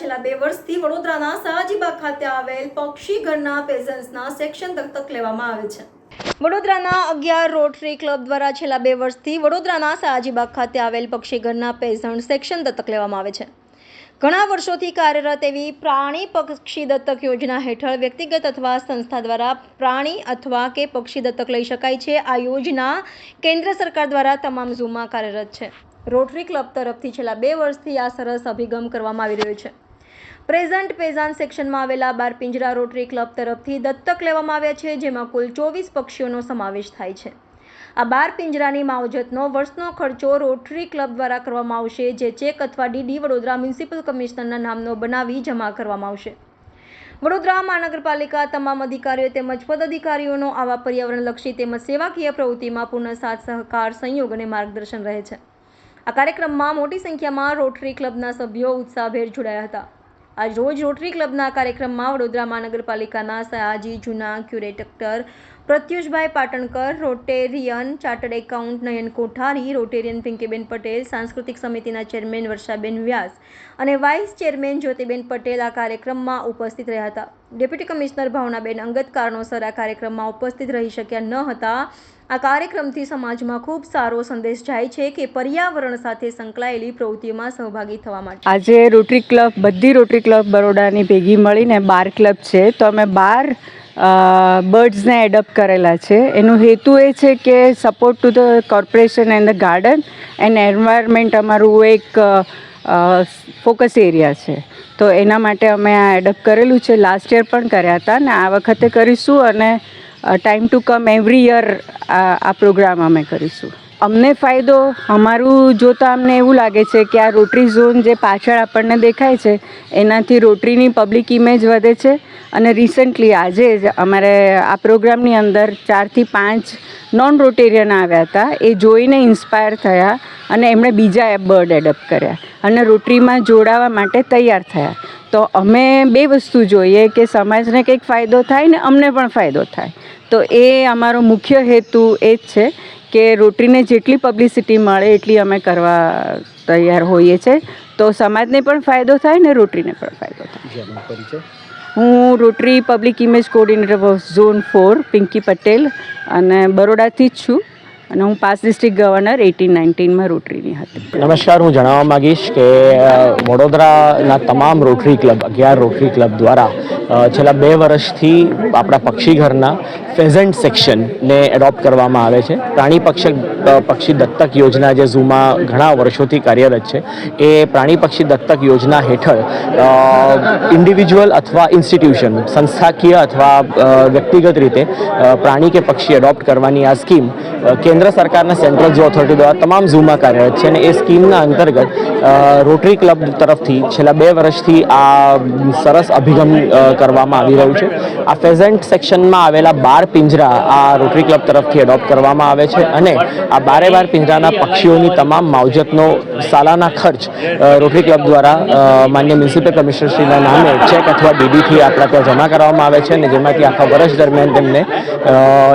છેલ્લા બે વર્ષથી વડોદરાના સયાજીબાગ ખાતે આવેલ પક્ષી ઘરના પેઝન્સના સેક્શન દત્તક લેવામાં આવે છે. વડોદરાના અગિયાર રોટરી ક્લબ દ્વારા છેલ્લા બે વર્ષથી વડોદરાના સયાજીબાગ ખાતે આવેલ પક્ષી ઘરના પેઝન્ટ સેક્શન દત્તક લેવામાં આવે છે. ઘણા વર્ષોથી કાર્યરત એવી પ્રાણી પક્ષી દત્તક યોજના હેઠળ વ્યક્તિગત અથવા સંસ્થા દ્વારા પ્રાણી અથવા કે પક્ષી દત્તક લઈ શકાય છે. આ યોજના કેન્દ્ર સરકાર દ્વારા તમામ ઝૂમાં કાર્યરત છે. રોટરી ક્લબ તરફથી છેલ્લા બે વર્ષથી આ સરસ અભિગમ કરવામાં આવી રહ્યો છે. પ્રેઝન્ટ પેઝાન સેક્શનમાં આવેલા બાર પિંજરા રોટરી ક્લબ તરફથી દત્તક લેવામાં આવ્યા છે, જેમાં કુલ ચોવીસ પક્ષીઓનો સમાવેશ થાય છે. આ બાર પિંજરાની માવજતનો વર્ષનો ખર્ચો રોટરી ક્લબ દ્વારા કરવામાં આવશે, જે ચેક અથવા ડીડી વડોદરા મ્યુનિસિપલ કમિશનરના નામનો બનાવી જમા કરવામાં આવશે. વડોદરા મહાનગરપાલિકા તમામ અધિકારીઓ તેમજ પદાધિકારીઓનો આવા પર્યાવરણલક્ષી તેમજ સેવાકીય પ્રવૃત્તિમાં પૂર્ણ સાથ, સહકાર, સંયોગ અને માર્ગદર્શન રહે છે. આ કાર્યક્રમમાં મોટી સંખ્યામાં રોટરી ક્લબના સભ્યો ઉત્સાહભેર જોડાયા હતા. આજ રોજ રોટરી ક્લબના કાર્યક્રમમાં વડોદરા મહાનગરપાલિકાના સયાજી જૂના curator પ્રત્યુષભાઈ Patankar, Rotarian chartered account Nayan Kothari, Rotarian Pinkiben Patel, સાંસ્કૃતિક સમિતિના ચેરમેન વર્ષાબેન વ્યાસ અને વાઇસ ચેરમેન જ્યોતિબેન પટેલ આ કાર્યક્રમમાં ઉપસ્થિત રહ્યા હતા. ડેપ્યુટી કમિશનર ભાવનાબેન અંગત કારણોસર આ કાર્યક્રમમાં ઉપસ્થિત રહી શક્યા ન હતા. આ કાર્યક્રમથી સમાજમાં ખૂબ સારો સંદેશ જાય છે કે પર્યાવરણ સાથે સંકળાયેલી પ્રવૃત્તિઓમાં સહભાગી થવા માટે. આજે રોટરી ક્લબ, બધી રોટરી ક્લબ બરોડાની ભેગી મળીને બાર ક્લબ છે. તો અમે બાર બર્ડ્સને એડપ્ટ કરેલા છે. એનો હેતુ એ છે કે support to the corporation and the garden and environment અમારું એક ફોકસ એરિયા છે. તો એના માટે અમે આ એડપ્ટ કરેલું છે. લાસ્ટ યર પણ કર્યા હતા ને આ વખતે કરીશું અને time to come every year આ પ્રોગ્રામ અમે કરીશું. અમને ફાયદો, અમારું જોતાં અમને એવું લાગે છે કે આ રોટરી ઝોન જે પાછળ આપણને દેખાય છે, એનાથી રોટરીની પબ્લિક ઇમેજ વધે છે. અને રિસન્ટલી આજે જ અમારે આ પ્રોગ્રામની અંદર ચારથી પાંચ નોન રોટેરિયન આવ્યા હતા. એ જોઈને ઇન્સ્પાયર થયા અને એમણે બીજા એપ બર્ડ એડપ્ટ કર્યા અને રોટરીમાં જોડાવા માટે તૈયાર થયા. તો અમે બે વસ્તુ જોઈએ કે સમાજને કંઈક ફાયદો થાય ને અમને પણ ફાયદો થાય. તો એ અમારો મુખ્ય હેતુ એ જ છે કે રોટરીને જેટલી પબ્લિસિટી મળે એટલી અમે કરવા તૈયાર હોઈએ છીએ તો સમાજને પણ ફાયદો થાય ને રોટરીને પણ ફાયદો થાય. હું Rotary public image coordinator zone four Pinky Patel અને બરોડાથી જ છું. અને હું પાસ ડિસ્ટ્રિક્ટ ગવર્નર એટીન નાઇન્ટીનમાં રોટરીની હતી. નમસ્કાર હું જણાવવા માંગીશ કે વડોદરાના તમામ રોટરી ક્લબ અગિયાર રોટરી ક્લબ દ્વારા છેલ્લા બે વર્ષથી આપણા પક્ષીઘરના ફેઝન્ટ સેક્શનને એડોપ્ટ કરવામાં આવે છે. પ્રાણી પક્ષી પક્ષી દત્તક યોજના જે ઝૂમાં ઘણા વર્ષોથી કાર્યરત છે એ પ્રાણી પક્ષી દત્તક યોજના હેઠળ ઇન્ડિવિજ્યુઅલ અથવા ઇન્સ્ટિટ્યુશન સંસ્થાકીય અથવા વ્યક્તિગત રીતે પ્રાણી કે પક્ષી એડોપ્ટ કરવાની આ સ્કીમ અ, કેન્દ્ર સરકારના સેન્ટ્રલ ઝૂ ઓથોરિટી દ્વારા તમામ ઝૂમાં કાર્યરત છે અને એ સ્કીમના અંતર્ગત રોટરી ક્લબ તરફથી છેલ્લા બે વર્ષથી આ સરસ અભિગમ કરવામાં આવી રહ્યું છે. આ ફેઝન્ટ સેક્શનમાં આવેલા બાર પિંજરા આ રોટરી ક્લબ તરફથી એડોપ્ટ કરવામાં આવે છે અને આ બારે બાર પિંજરાના પક્ષીઓની તમામ માવજતનો સાલાના ખર્ચ રોટરી ક્લબ દ્વારા માન્ય મ્યુનિસિપલ કમિશનરશ્રીના નામે ચેક અથવા ડીડીથી આપણા ત્યાં જમા કરવામાં આવે છે અને જેમાંથી આખા વર્ષ દરમિયાન તેમને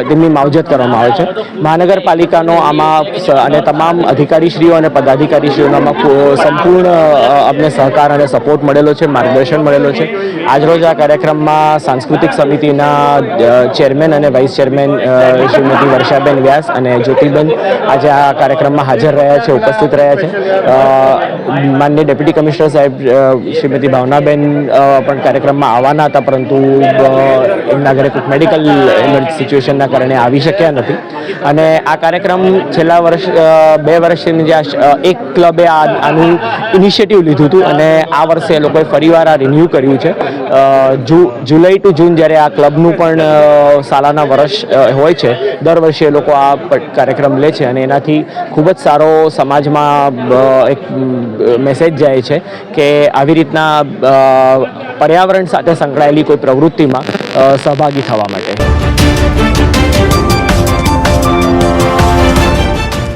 તેમની માવજત કરવામાં આવે છે. મહાનગરપાલિકાનો આમાં અને તમામ અધિકારીશ્રીઓ અને પદાધિકારીશ્રીઓનો આમાં સંપૂર્ણ અમને સહકાર અને સપોર્ટ મળેલો છે માર્ગદર્શન મળેલો છે. આજરોજ આ કાર્યક્રમમાં સાંસ્કૃતિક સમિતિના ચેરમેન અને વાઇસ ચેરમેન શ્રીમતી વર્ષાબેન વ્યાસ અને જ્યોતિબેન આજે આ કાર્યક્રમમાં હાજર રહ્યા છે ઉપસ્થિત રહ્યા છે. અ, માનનીય ડેપ્યુટી કમિશનર સાહેબ શ્રીમતી ભાવનાબેન પણ કાર્યક્રમમાં આવવાના હતા પરંતુ એમના ઘરે મેડિકલ સિચ્યુએશનના કારણે આવી શક્યા નથી. અને આ કાર્યક્રમ છેલ્લા વર્ષ બે વર્ષની જે આ એક ક્લબે આ, આનું ઇનિશિયેટિવ લીધું હતું અને આ વર્ષે એ લોકોએ ફરીવાર આ રિન્યૂ કર્યું છે. જુલાઈ ટુ જૂન જ્યારે આ ક્લબનું પણ સાલાના વર્ષ હોય છે, દર વર્ષે એ લોકો આ કાર્યક્રમ લે છે અને એનાથી ખૂબ જ સારો સમાજમાં એક મેસેજ જાય છે કે આવી રીતના પર્યાવરણ સાથે સંકળાયેલી કોઈ પ્રવૃત્તિમાં સહભાગી થવા માટે.